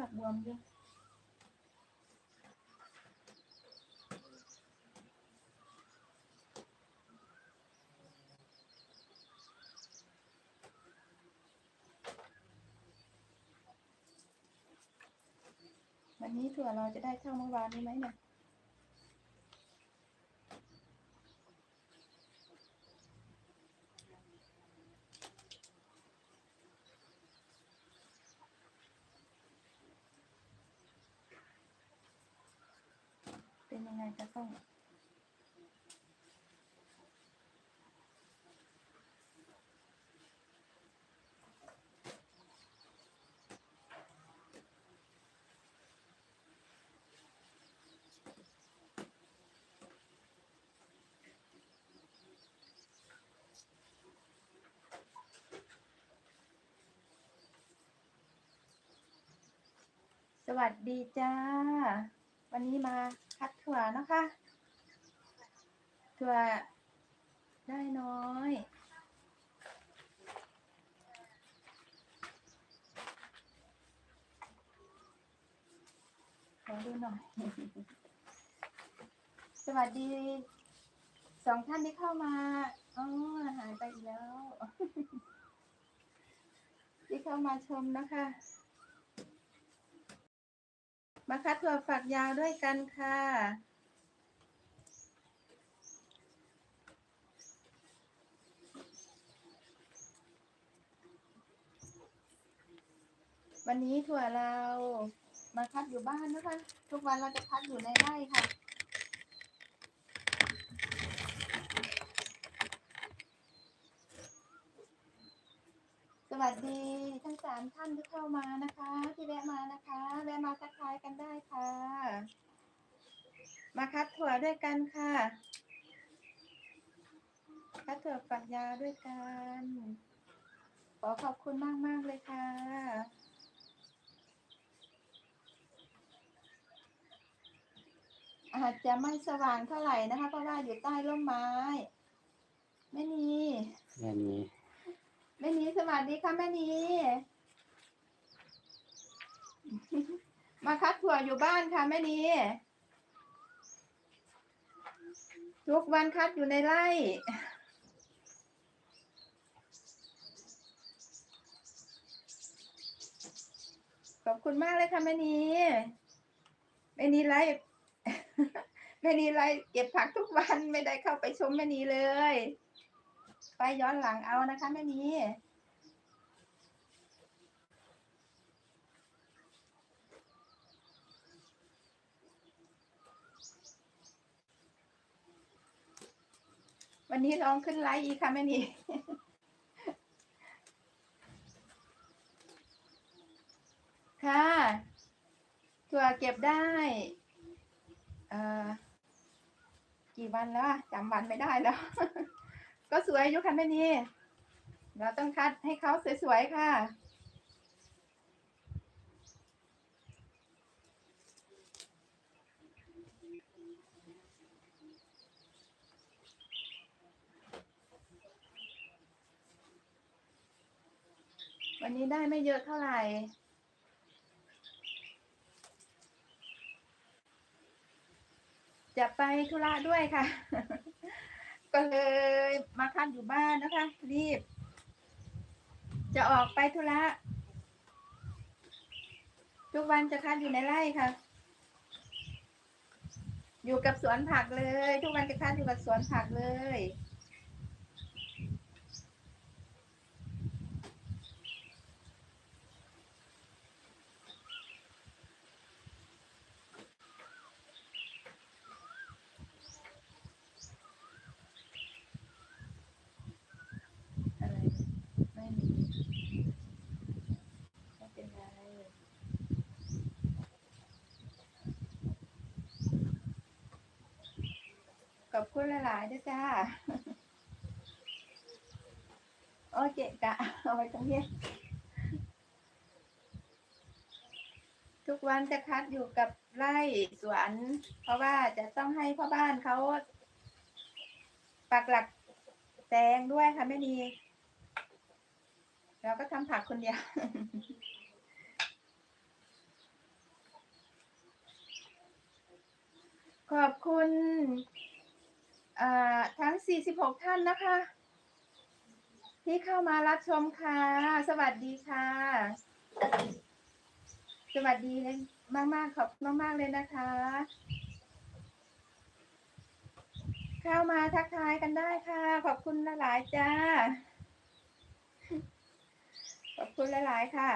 ฝักบวมอยู่วันนี้ถั่วเราจะได้เท่าเมื่อวานนี้ไหมเนี่ย เป็นยังไงจะ ต้องสวัสดีจ้า วันนี้มาคัดถั่วนะคะ ถั่วได้น้อย ขอดูหน่อย สวัสดี สองท่านที่เข้ามาอ๋อหายไปอีกแล้ว ที่เข้ามาชมนะคะ มาคัดถั่วฝักยาวด้วยกันค่ะ วันนี้ถั่วเรามาคัดอยู่บ้านนะคะ ทุกวันเราจะคัดอยู่ในไร่ค่ะสวัสดีามท่านที่เข้ามานะคะ ที่แวะมานะคะแวะมาทักทายกันได้ค่ะ มาคัดถั่วด้วยกันค่ะ คัดถั่วฝักยาวด้วยกัน ขอขอบคุณมากมากเลยค่ะ อาจจะไม่สว่างเท่าไหร่นะคะ เพราะว่าอยู่ใต้ร่มไม้ไม่มีแม่นีแม่นีสวัสดีค่ะแม่นี มาคัดถั่วอยู่บ้านค่ะแม่นีทุกวันคัดอยู่ในไร่ขอบคุณมากเลยค่ะแม่นีแม่นีไล่แม่นีไล่เก็บผักทุกวันไม่ได้เข้าไปชมแม่นีเลย ไปย้อนหลังเอานะคะแม่นี วันนี้ลองขึ้นไลฟ์อีกค่ะแม่นีค่ะถั่วเก็บได้ เอ่อ กี่วันแล้วจำวันไม่ได้แล้ว ก็สวยอยู่ค่ะแม่นีเราต้องคัดให้เขาสวยๆค่ะวั นนี้ได้ไม่เยอะเท่าไหร่ จะไปธุระด้วยค่ะ ก็เลยมาคัดอยู่บ้านนะคะ รีบ จะออกไปธุระ ทุกวันจะคัดอยู่ในไร่ค่ะ อยู่กับสวนผักเลย ทุกวันจะคัดอยู่กับสวนผักเลย หลายๆด้วยจ้า โอเคกะเอาไว้ตรงนี้ทุกวันจะคัดอยู่กับไร่สวนเพราะว่าจะต้องให้พ่อบ้านเขาปักหลักแตงด้วยค่ะไม่มีเราก็ทำผักคนเดียวขอบคุณ ทั้ง 46 ท่านนะคะ ที่เข้ามารับชมค่ะ สวัสดีค่ะ สวัสดีเลยมาก ๆ ขอบคุณมาก ๆ เลยนะคะ เข้ามาทักทายกันได้ค่ะ ขอบคุณหลาย ๆ จ้า ขอบคุณหลาย ๆ ค่ะ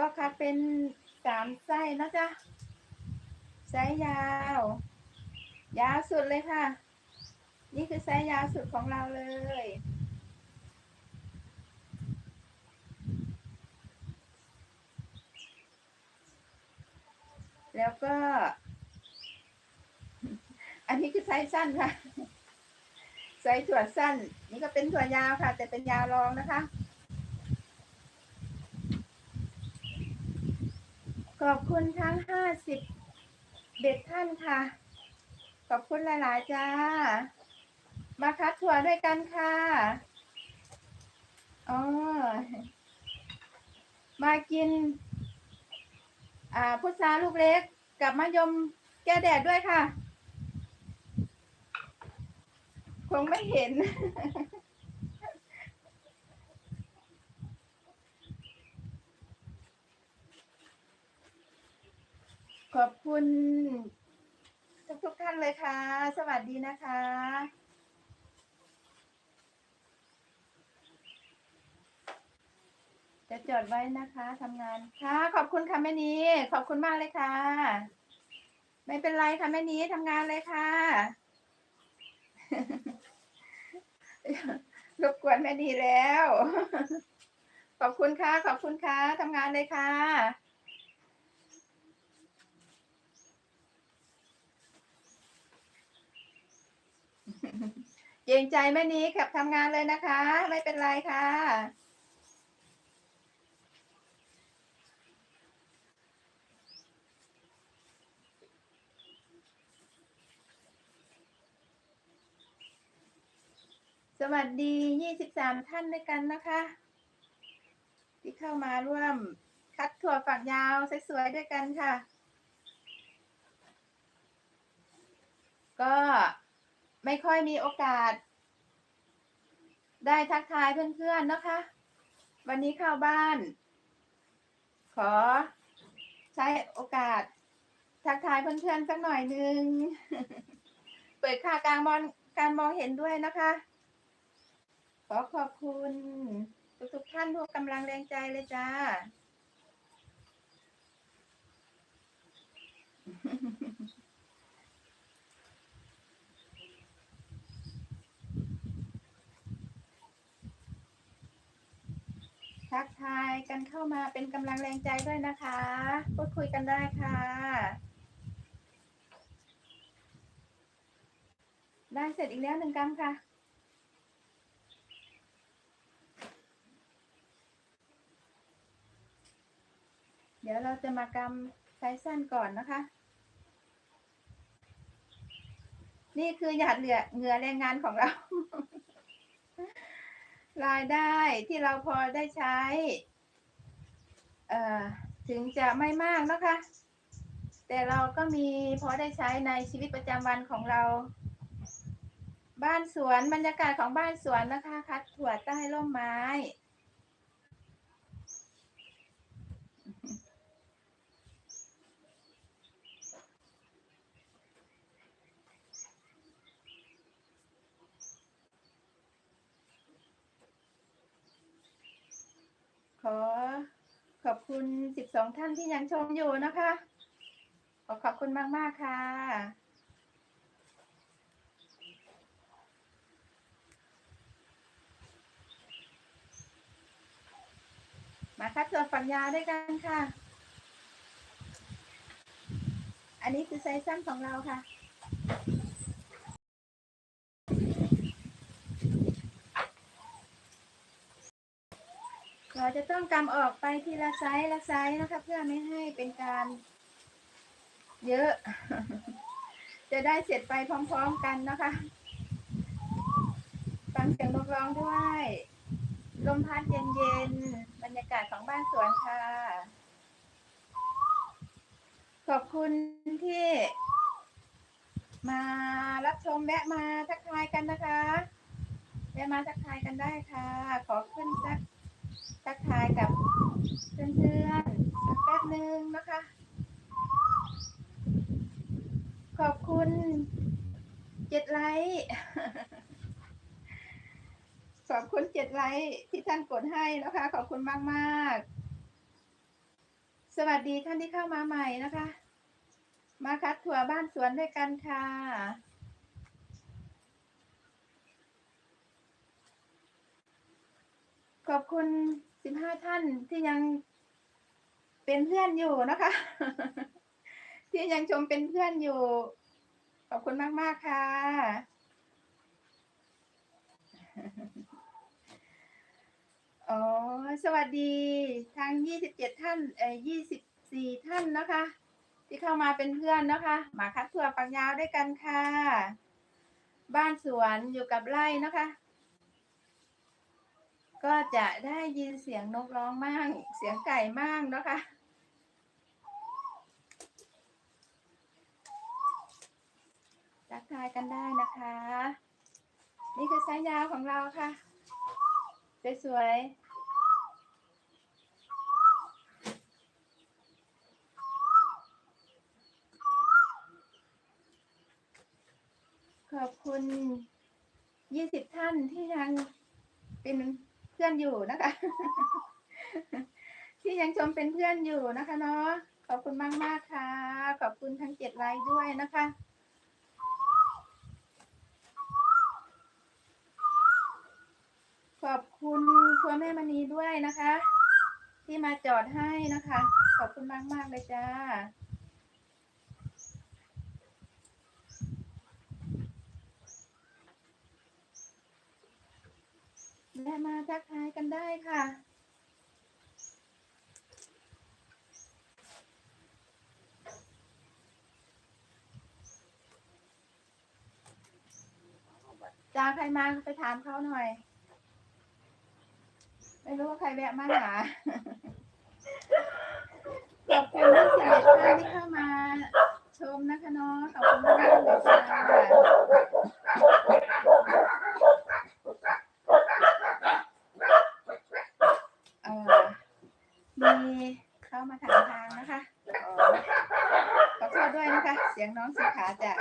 ก็คัดเป็นสามไส้นะจ๊ะไซส์ยาว ยาวสุดเลยค่ะ นี่คือไซส์ยาวสุดของเราเลย แล้วก็ อันนี้คือไซส์สั้นค่ะ ไซส์ถั่วสั้น นี่ก็เป็นถั่วยาวค่ะ แต่เป็นยาวรองนะคะ ขอบคุณทั้งห้าสิบเด็ดท่านค่ะ ขอบคุณหลาย ๆ จ้า มาคัดถั่วด้วยกันค่ะอ๋อมากิน อ่าพุทราลูกเล็กกับมะยมแก้แดดด้วยค่ะ คงไม่เห็น ขอบคุณ ทุกทุกท่านเลยค่ะ สวัสดีนะคะจะจดไว้นะคะทำงานค่ะ ขอบคุณค่ะแม่นี้ขอบคุณมากเลยค่ะ ไม่เป็นไรค่ะแม่นี้ทำงานเลยค่ะรบกวนแม่ดีแล้ว ขอบคุณค่ะ ขอบคุณค่ะทำงานเลยค่ะ เกรงใจแม่นี้ขับทำงานเลยนะคะ ไม่เป็นไรค่ะ สวัสดี 23 ท่านด้วยกันนะคะ ที่เข้ามาร่วมคัดถั่วฝักยาวสวยๆด้วยกันค่ะ ก็ ไม่ค่อยมีโอกาส ได้ทักทายเพื่อนๆนะคะ วันนี้เข้าบ้าน ขอใช้โอกาส ทักทายเพื่อนๆสักหน่อยนึง เปิดค่ากลางมองการมองเห็นด้วยนะคะ ขอขอบคุณทุกๆท่านทุกกำลังแรงใจเลยจ้า ทักทายกันเข้ามาเป็นกำลังแรงใจด้วยนะคะ พูดคุยกันได้ค่ะ ได้เสร็จอีกแล้วหนึ่งกำค่ะเดี๋ยวเราจะมากำไซสั้นก่อนนะคะ นี่คือหยาดเหลือเหงื่อแรงงานของเรา รายได้ที่เราพอได้ใช้ เอ่อ ถึงจะไม่มากนะคะ แต่เราก็มีพอได้ใช้ในชีวิตประจำวันของเรา บ้านสวนบรรยากาศของบ้านสวนนะคะ คัดถั่วใต้ร่มไม้ ขอขอบคุณ 12 ท่านที่ยังชมอยู่นะคะ ขอขอบคุณมาก ๆ ค่ะ มาคัดตัวฝักยาด้วยกันค่ะ อันนี้คือไซส์สั้นของเราค่ะ เรา จะต้องกำออกไปทีละไซส์ละไซส์นะคะ เพื่อไม่ให้เป็นการ เยอะ จะได้เสร็จไปพร้อม ๆกันนะคะฟังเสียงนกร้องด้วยลมพัดเย็นๆบรรยากาศของบ้านสวนค่ะ ขอบคุณที่ มารับชมแวะมาทักทายกันนะคะแวะมาทักทายกันได้ค่ะ ขอขึ้นสัก ทักทายกับเพื่อนๆสักแป๊บนึงนะคะ ขอบคุณเจ็ดไลค์ขอบคุณเจ็ดไลค์ที่ท่านกดให้นะคะ ขอบคุณมากมากๆสวัสดีท่านที่เข้ามาใหม่นะคะ มาคัดถั่วบ้านสวนด้วยกันค่ะขอบคุณ สิบห้าท่านที่ยังเป็นเพื่อนอยู่นะคะ ที่ยังชมเป็นเพื่อนอยู่ ขอบคุณมากมากค่ะ อ๋อ สวัสดีทั้งยี่สิบเจ็ดท่านเอ่อยี่สิบสี่ท่านนะคะ ที่เข้ามาเป็นเพื่อนนะคะมาคัดถั่วปักยาวด้วยกันค่ะ บ้านสวนอยู่กับไร่นะคะ ก็จะได้ยินเสียงนกร้องมั่งเสียงไก่มั่งนะคะทักทายกันได้นะคะ นี่คือสายยาวของเราค่ะ สวยๆขอบคุณยี่สิบท่านที่ยังเป็น พื่อนอยู่นะคะ ที่ยังชมเป็นเพื่อนอยู่นะคะเนาะขอบคุณมากมากค่ะ ขอบคุณทั้งเจ็ดไลค์ด้วยนะคะขอบคุณครัวแม่มณีด้วยนะคะ ที่มาจอดให้นะคะ ขอบคุณมากมากเลยจ้า และมาทักทายกันได้ค่ะจ้าใครมาไปถามเขาหน่อย ไม่รู้ว่าใครแวะมาหาขอบคุณที่สิบเอ็ดท่านที่เข้ามาชมนะคะเนาะขอบคุณมากเลยจ้าเอ่อมีเข้ามาถามทางนะคะขอขอโทษด้วยนะคะ เสียงน้องสุขาจะ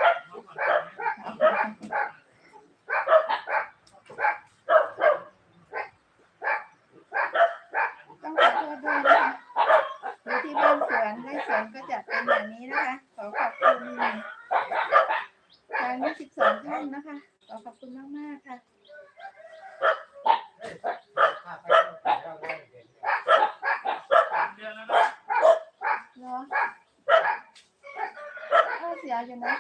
ต้องขอโทษด้วยนะคะอยู่ที่บ้านสวนไร่สวนก็จะเป็นอย่างนี้นะคะ ขอขอบคุณทาง22ท่านนะคะ ขอขอบคุณมากๆค่ะ เนาะข้อ เสียอยู่นะ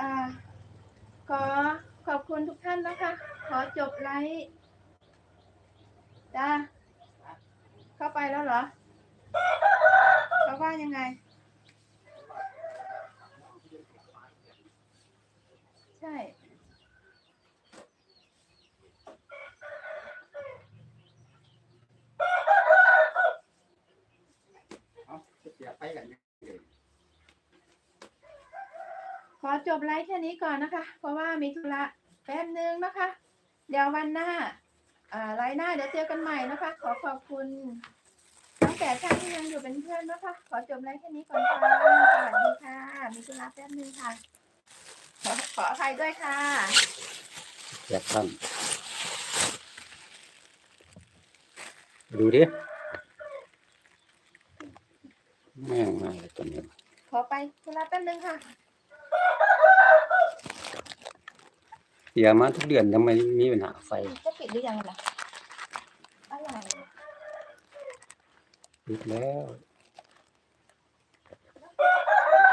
อ่าขอขอบคุณทุกท่านนะคะ ขอจบไลฟ์จ้าเข้าไปแล้วเหรอเขาว่ายังไง ใช่ ขอ จบไลฟ์แค่นี้ก่อนนะคะ เพราะว่ามีธุระแป๊บนึงนะคะ เดี๋ยววันหน้าอ่าไลฟ์หน้าเดี๋ยวเจอกันใหม่นะคะ ขอขอบคุณทั้งแปดท่านที่ยังอยู่เป็นเพื่อนนะคะ ขอจบไลฟ์แค่นี้ก่อนค่ะสวัสดีค่ะ มีธุระแป๊บนึงค่ะ ขอขออภัยด้วยค่ะอยากทำดูดิแม่งมาเลยตัวนี้ขอไปธุระแป๊บนึงค่ะ เสียมาทุกเดือนทำไมมีปัญหาไฟจะปิดหรือยังล่ะอะไรปิดแล้ว